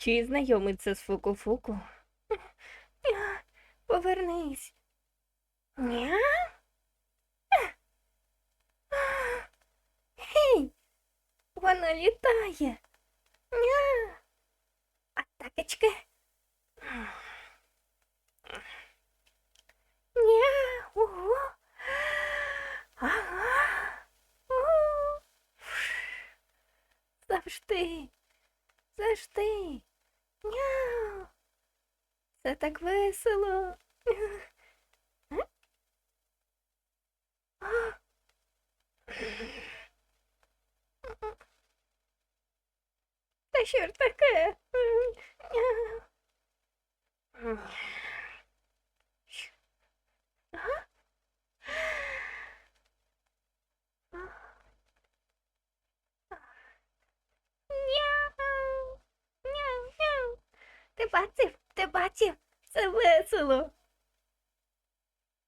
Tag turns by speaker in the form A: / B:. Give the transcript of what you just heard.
A: Чи знайомиться з Фуку-Фуку? Повернись. Ня? Гей, вона літає. Ня. Атакочки. Ня, ого. Ага. Завжди. Завжди. Це так весело. Та що ж таке? Ти бачив? Бачив? Це весело.